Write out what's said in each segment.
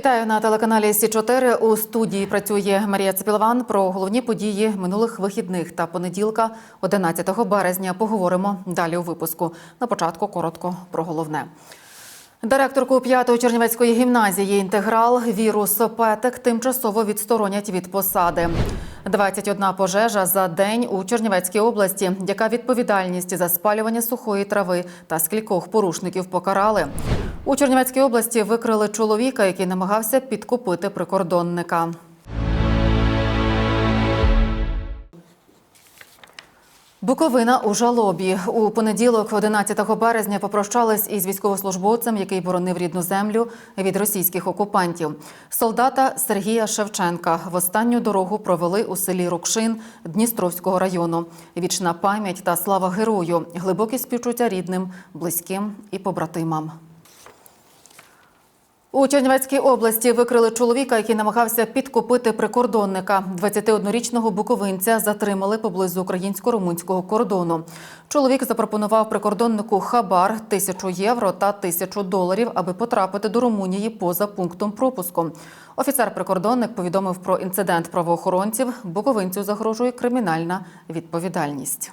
Вітаю на телеканалі Сі 4 У студії працює Марія Цепілован. Про головні події минулих вихідних та понеділка, 11 березня. Поговоримо далі у випуску. На початку коротко про головне. Директорку 5-ї Чернівецької гімназії інтеграл Віру Сопетик тимчасово відсторонять від посади. 21 пожежа за день у Чернівецькій області. Яка відповідальність за спалювання сухої трави та скількох порушників покарали? У Чернівецькій області викрили чоловіка, який намагався підкупити прикордонника. Буковина у жалобі у понеділок, 11 березня, попрощались із військовослужбовцем, який боронив рідну землю від російських окупантів. Солдата Сергія Шевченка в останню дорогу провели у селі Рукшин Дністровського району. Вічна пам'ять та слава герою, глибокі співчуття рідним, близьким і побратимам. У Чернівецькій області викрили чоловіка, який намагався підкупити прикордонника. 21-річного буковинця затримали поблизу українсько-румунського кордону. Чоловік запропонував прикордоннику хабар тисячу євро та тисячу доларів, аби потрапити до Румунії поза пунктом пропуску. Офіцер-прикордонник повідомив про інцидент правоохоронців. Буковинцю загрожує кримінальна відповідальність.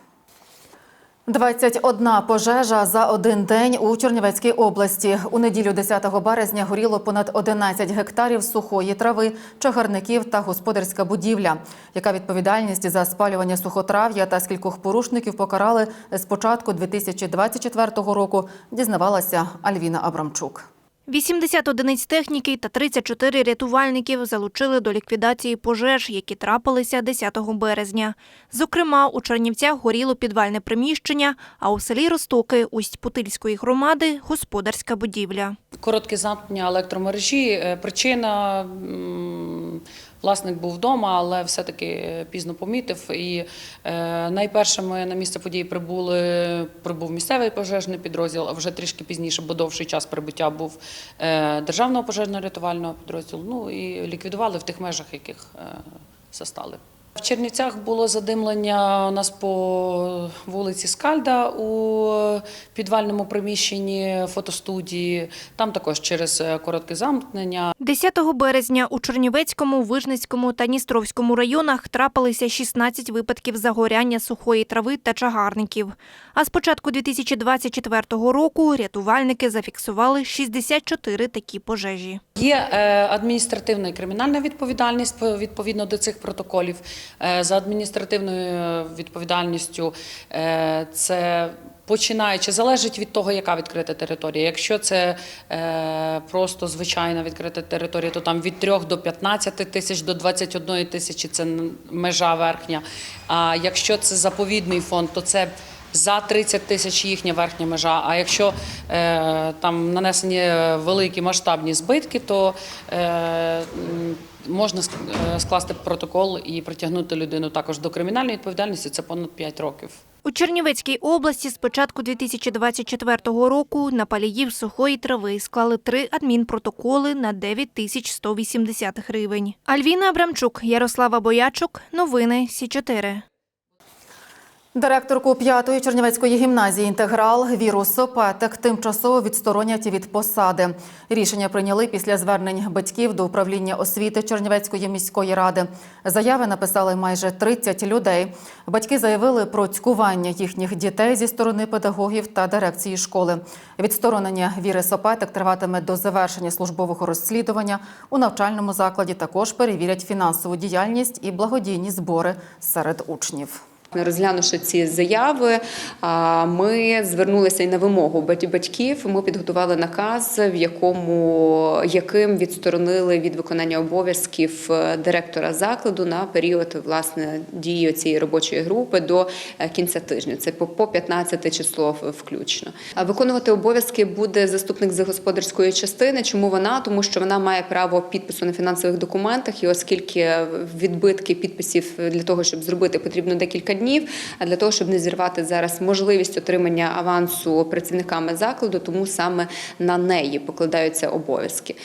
21 пожежа за один день у Чернівецькій області. У неділю 10 березня горіло понад 11 гектарів сухої трави, чагарників та господарська будівля. Яка відповідальність за спалювання сухотрав'я та скількох порушників покарали з початку 2024 року, дізнавалася Альвіна Абрамчук. 80 одиниць техніки та 34 рятувальників залучили до ліквідації пожеж, які трапилися 10 березня. Зокрема, у Чернівцях горіло підвальне приміщення, а у селі Ростоки Усть-Путильської громади – господарська будівля. Коротке замкнення електромережі. Е, Причина власник був вдома, але все-таки пізно помітив. І е, найпершими на місце події прибули прибув місцевий пожежний підрозділ, а вже трішки пізніше, бо довший час прибуття був е, державного пожежно-рятувального підрозділу. Ну і ліквідували в тих межах, яких е, застали. В Чернівцях було задимлення у нас по вулиці Скальда у підвальному приміщенні фотостудії. Там також через е, коротке замкнення 10 березня у Чернівецькому, Вижницькому та Дністровському районах трапилися 16 випадків загоряння сухої трави та чагарників. А з початку 2024 року рятувальники зафіксували 64 такі пожежі. Є е, адміністративна і кримінальна відповідальність відповідно до цих протоколів. Е, За адміністративною відповідальністю е, це починаючи залежить від того, яка відкрита територія. Якщо це е, просто звичайна відкрита територія, то там від 3 до 15 тисяч до 21 тисячі це межа верхня. А якщо це заповідний фонд, то це за 30 тисяч їхня верхня межа. А якщо е, там нанесені великі масштабні збитки, то е, можна е, скласти протокол і притягнути людину також до кримінальної відповідальності. Це понад 5 років. У Чернівецькій області з початку 2024 року на паліїв сухої трави склали три адмінпротоколи на 9 тисяч 180 гривень. Альвіна Абрамчук, Ярослава Боячук. Новини Сі 4 Директорку 5-ї Чернівецької гімназії «Інтеграл» Віру Сопетик тимчасово відсторонять від посади. Рішення прийняли після звернень батьків до управління освіти Чернівецької міської ради. Заяви написали майже 30 людей. Батьки заявили про цькування їхніх дітей зі сторони педагогів та дирекції школи. Відсторонення Віри Сопетик триватиме до завершення службового розслідування. У навчальному закладі також перевірять фінансову діяльність і благодійні збори серед учнів. Розглянувши ці заяви, ми звернулися і на вимогу бать- батьків. Ми підготували наказ, в якому яким відсторонили від виконання обов'язків е, директора закладу на період власне дії цієї робочої групи до е, кінця тижня. Це по- по 15 число включно. Виконувати обов'язки буде заступник з господарської частини. Чому вона? Тому що вона має право підпису на фінансових документах, і оскільки відбитки підписів для того, щоб зробити, потрібно декілька днів. Для того, щоб не зірвати зараз можливість отримання авансу працівниками закладу, тому саме на неї покладаються обов'язки.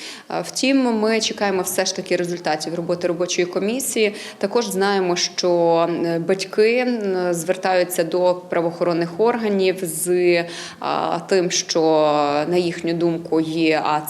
Втім, ми чекаємо все ж таки результатів роботи робочої комісії. Також знаємо, що батьки звертаються до правоохоронних органів з тим, що на їхню думку є а.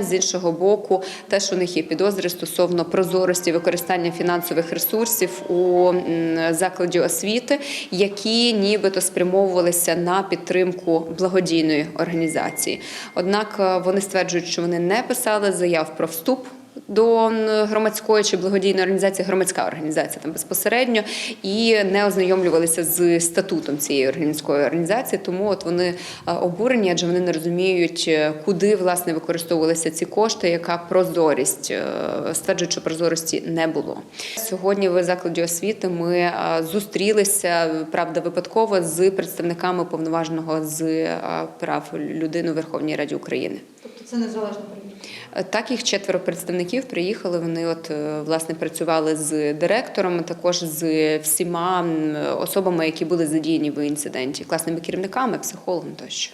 З іншого боку, теж у них є підозри стосовно прозорості використання фінансових ресурсів у м, освіти, які нібито спрямовувалися на підтримку благодійної організації. Однак е, вони стверджують, що вони не писали заяв про вступ. До громадської чи благодійної організації, громадська організація там безпосередньо, і не ознайомлювалися з статутом цієї громадської організації. Тому от вони е, обурені, адже вони не розуміють, е, куди власне використовувалися ці кошти, яка прозорість Е, стверджують, що прозорості не було. Сьогодні в закладі освіти ми зустрілися правда випадково з представниками повноваженого з прав людини у Верховній Раді України. Це перевірка. Е, Так, їх четверо представників приїхали. Вони от е, власне працювали з директором, також з всіма особами, які були задіяні в інциденті, класними керівниками, психологом тощо.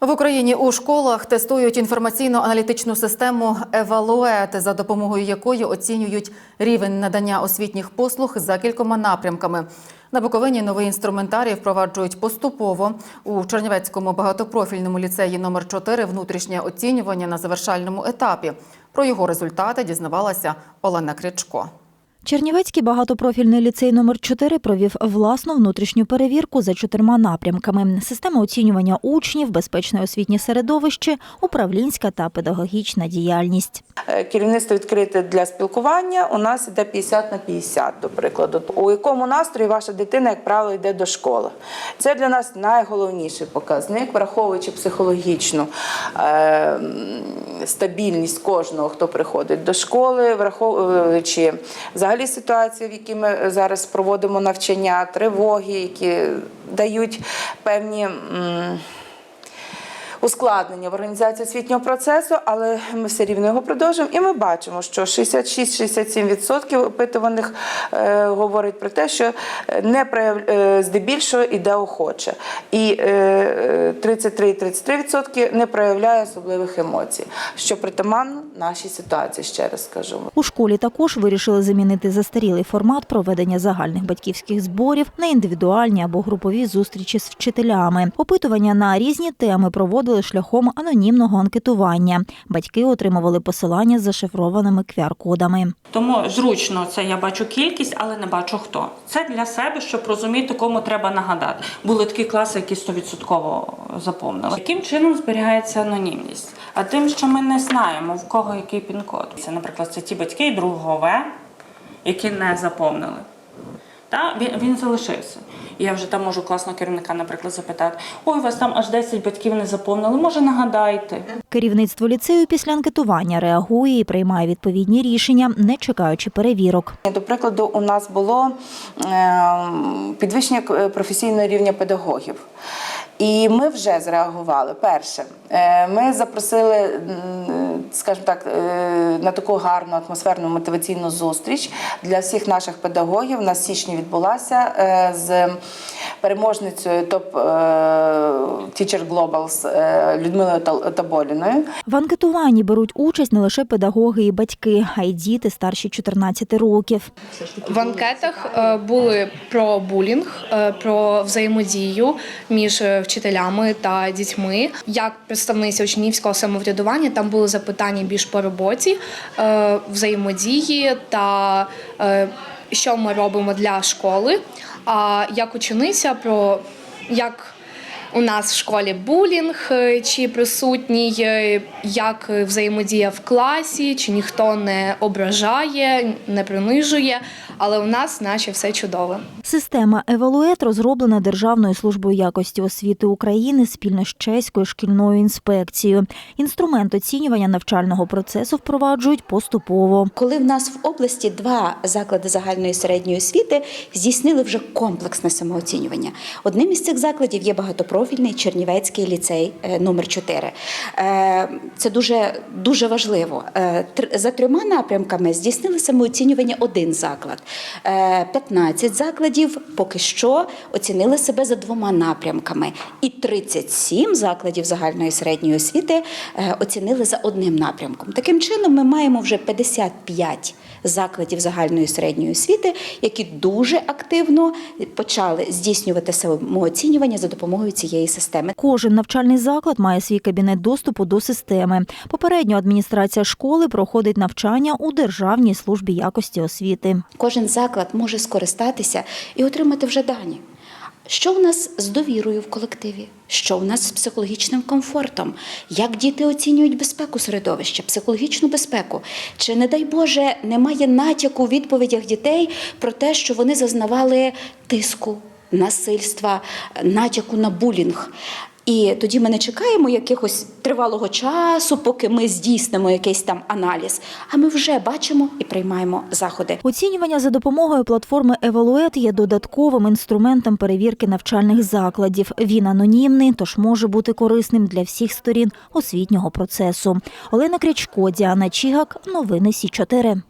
В Україні у школах тестують інформаційно-аналітичну систему Евалует, за допомогою якої оцінюють рівень надання освітніх послуг за кількома напрямками. На Буковині новий інструментарій впроваджують поступово у Чернівецькому багатопрофільному ліцеї номер 4 внутрішнє оцінювання на завершальному етапі. Про його результати дізнавалася Олена Крячко. Чернівецький багатопрофільний ліцей номер 4 провів власну внутрішню перевірку за чотирма напрямками: система оцінювання учнів, безпечне освітнє середовище, управлінська та педагогічна діяльність. Е, Керівництво відкрите для спілкування. У нас іде 50 на 50, до прикладу. У якому настрої ваша дитина, як правило, йде до школи. Це для нас найголовніший показник, враховуючи психологічну е, стабільність кожного, хто приходить до школи, враховуючи взагалі ситуація, в якій ми зараз проводимо навчання, тривоги, які дають певні. Ускладнення в організації освітнього процесу, але ми все рівно його продовжуємо. І ми бачимо, що 66-67% опитуваних е, говорить про те, що не прояв... е, здебільшого іде охоче. І е, 33-33% не проявляє особливих емоцій, що притаманно нашій ситуації, ще раз скажу. У школі також вирішили замінити застарілий формат проведення загальних батьківських зборів на індивідуальні або групові зустрічі з вчителями. Опитування на різні теми проводили шляхом анонімного анкетування. Батьки отримували посилання з зашифрованими QR-кодами. Тому зручно це я бачу кількість, але не бачу хто. Це для себе, щоб розуміти, кому треба нагадати. Були такі класи, які 100% заповнили. Яким чином зберігається анонімність? А тим, що ми не знаємо, в кого який пін-код. Це, наприклад, це ті батьки другого В, які не заповнили. Та, він, він залишився. І я вже там можу класного керівника, наприклад, запитати: ой, у вас там аж 10 батьків не заповнили, може нагадайте. Керівництво ліцею після анкетування реагує і приймає відповідні рішення, не чекаючи перевірок. До прикладу, у нас було е, підвищення е, професійного рівня педагогів. І ми вже зреагували. Перше, е, ми запросили, скажімо так, е, на таку гарну атмосферну мотиваційну зустріч для всіх наших педагогів. У нас в січні відбулася е, з переможницею топ е, Teacher Globals Людмилою Таболіною. В анкетуванні беруть участь не лише педагоги і батьки, а й діти старші 14 років. В анкетах були про булінг, про взаємодію між вчителями та дітьми. Як представниця учнівського самоврядування, там були запитання більш по роботі, е, взаємодії та е, що ми робимо для школи. А як учениця про як у нас в школі булінг, е, чи присутній, е, як взаємодія в класі, чи ніхто не ображає, не принижує, але у нас наче все чудово. Система Евалует розроблена Державною службою якості освіти України спільно з чеською шкільною інспекцією. Інструмент оцінювання навчального процесу впроваджують поступово. Коли в нас в області два заклади загальної середньої освіти здійснили вже комплексне самооцінювання. Одним із цих закладів є багатопрофільний профільний Чернівецький ліцей е, номер 4. Е, Це дуже, дуже важливо. Е, За трьома напрямками здійснили самооцінювання один заклад. Е, 15 закладів поки що оцінили себе за двома напрямками. І 37 закладів загальної середньої освіти оцінили за одним напрямком. Таким чином, ми маємо вже 55 закладів загальної середньої освіти, які дуже активно почали здійснювати самооцінювання за допомогою цієї системи. Кожен навчальний заклад має свій кабінет доступу до системи. Попередньо адміністрація школи проходить навчання у Державній службі якості освіти. Кожен заклад може скористатися і отримати вже дані. Що в нас з довірою в колективі? Що в нас з психологічним комфортом? Як діти оцінюють безпеку середовища, психологічну безпеку? Чи, не дай Боже, немає натяку у відповідях дітей про те, що вони зазнавали тиску, насильства, натяку на булінг? І тоді ми не чекаємо якихось тривалого часу, поки ми здійснимо якийсь там аналіз. А ми вже бачимо і приймаємо заходи. Оцінювання за допомогою платформи Евалует є додатковим інструментом перевірки навчальних закладів. Він анонімний, тож може бути корисним для всіх сторін освітнього процесу. Олена Крячко, Діана Чігак, новини Сі 4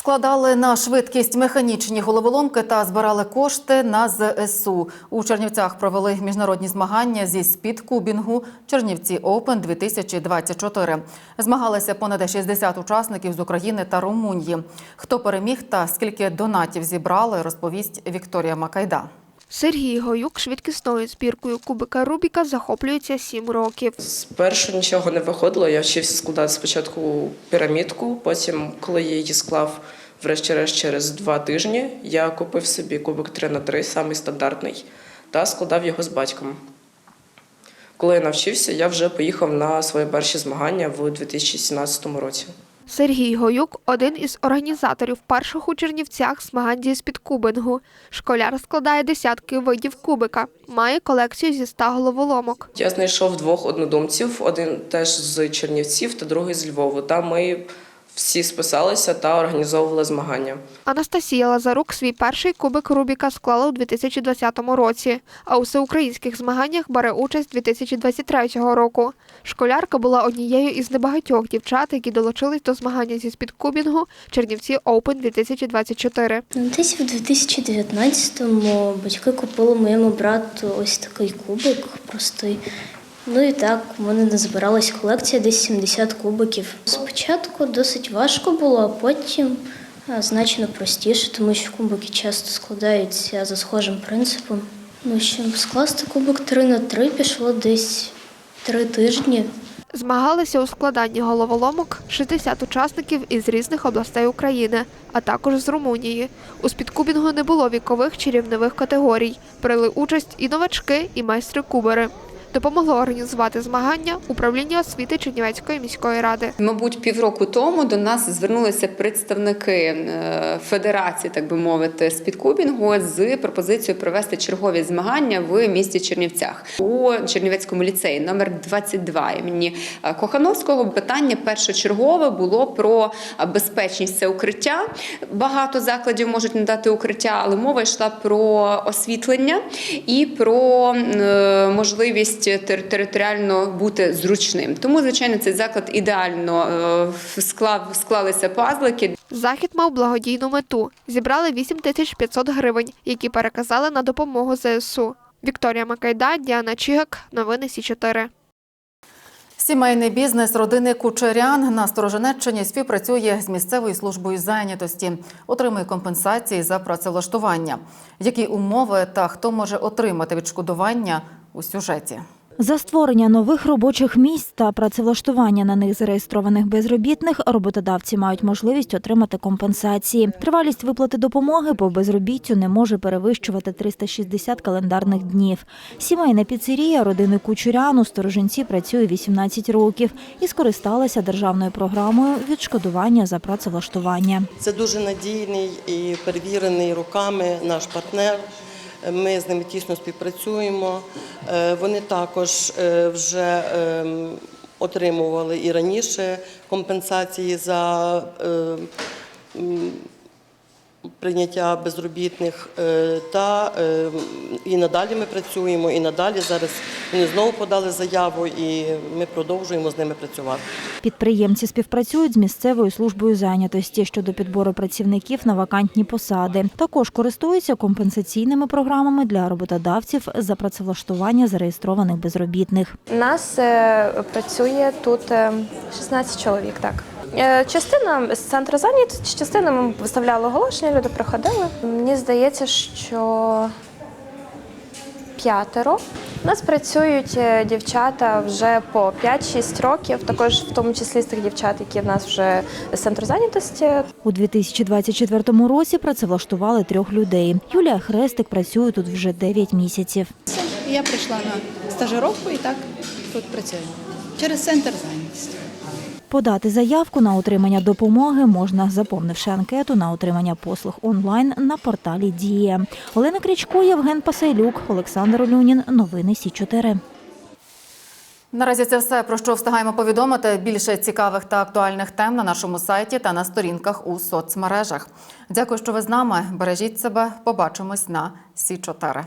Складали на швидкість механічні головоломки та збирали кошти на ЗСУ. У Чернівцях провели міжнародні змагання зі спідкубінгу Чернівці Оупен 2024. Змагалися понад 60 учасників з України та Румунії. Хто переміг та скільки донатів зібрали, розповість Вікторія Макайда. Сергій Гоюк швидкісною збіркою кубика Рубіка захоплюється 7 років. Спершу нічого не виходило. Я вчився складати спочатку пірамідку, потім, коли я її склав, врешті-решт через два тижні, я купив собі кубик 3 на 3 самий стандартний, та складав його з батьком. Коли я навчився, я вже поїхав на свої перші змагання в 2017 році. Сергій Гоюк один із організаторів перших у Чернівцях змагань зі спідкубингу. Школяр складає десятки видів кубика, має колекцію зі ста головоломок. Я знайшов двох однодумців: один теж з Чернівців та другий з Львову. Та ми всі списалися та організовували змагання. Анастасія Лазарук свій перший кубик Рубіка склала у 2020 році, а у всеукраїнських змаганнях бере участь 2023 року. Школярка була однією із небагатьох дівчат, які долучились до змагання зі спідкубінгу Чернівці Open 2024. Десь в 2019-му батьки купили моєму брату ось такий кубик простий. Ну і так, у мене назбиралась колекція десь 70 кубиків. Спочатку досить важко було, а потім значно простіше, тому що кубики часто складаються за схожим принципом. Ну, щоб скласти кубик 3 на 3 пішло десь 3 тижні. Змагалися у складанні головоломок 60 учасників із різних областей України, а також з Румунії. У спідкубінгу не було вікових чи рівневих категорій. Брали участь і новачки, і майстри-кубери. Допомогло організувати змагання управління освіти Чернівецької міської ради. Мабуть, півроку тому до нас звернулися представники е, федерації, так би мовити, з підкубінгу з пропозицією провести чергові змагання в місті Чернівцях у Чернівецькому ліцеї номер 22 імені е, Кохановського. Питання першочергове було про безпечність це укриття. Багато закладів можуть надати укриття, але мова йшла про освітлення і про е, можливість територіально бути зручним. Тому, звичайно, цей заклад ідеально е, склав склалися пазлики. Захід мав благодійну мету. Зібрали 8 тисяч 500 гривень, які переказали на допомогу ЗСУ. Вікторія Макайда, Діана Чігак, новини Сі 4 Сімейний бізнес родини Кучерян на Стороженеччині співпрацює з місцевою службою зайнятості, отримує компенсації за працевлаштування. Які умови та хто може отримати відшкодування у сюжеті? За створення нових робочих місць та працевлаштування на них зареєстрованих безробітних роботодавці мають можливість отримати компенсації. Тривалість виплати допомоги по безробіттю не може перевищувати 360 календарних днів. Сімейна піцерія родини Кучурян у Сторожинці працює 18 років і скористалася державною програмою відшкодування за працевлаштування. Це дуже надійний і перевірений роками наш партнер. Ми з ними тісно співпрацюємо. Е, Вони також е, вже ем, отримували і раніше компенсації за е, м, прийняття безробітних. е, Та е, і надалі ми працюємо, і надалі зараз вони знову подали заяву, і ми продовжуємо з ними працювати. Підприємці співпрацюють з місцевою службою зайнятості щодо підбору працівників на вакантні посади. Також користуються компенсаційними програмами для роботодавців за працевлаштування зареєстрованих безробітних. У нас е, працює тут е, 16 чоловік, так. Е, Частина з центру зайнятості, частина ми виставляли оголошення, люди приходили. Мені здається, що п'ятеро. У нас працюють е, дівчата вже по 5-6 років, також в тому числі з тих дівчат, які в нас вже з центру зайнятості. У 2024 році працевлаштували трьох людей. Юлія Хрестик працює тут вже 9 місяців. Я прийшла на стажировку і так тут працюю. Через центр зайнятості. Подати заявку на отримання допомоги можна, заповнивши анкету на отримання послуг онлайн на порталі Дія. Олена Крічко, Євген Пасейлюк, Олександр Олюнін. Новини Сі 4 Наразі це все про що встигаємо повідомити. Більше цікавих та актуальних тем на нашому сайті та на сторінках у соцмережах. Дякую, що ви з нами. Бережіть себе. Побачимось на Сі 4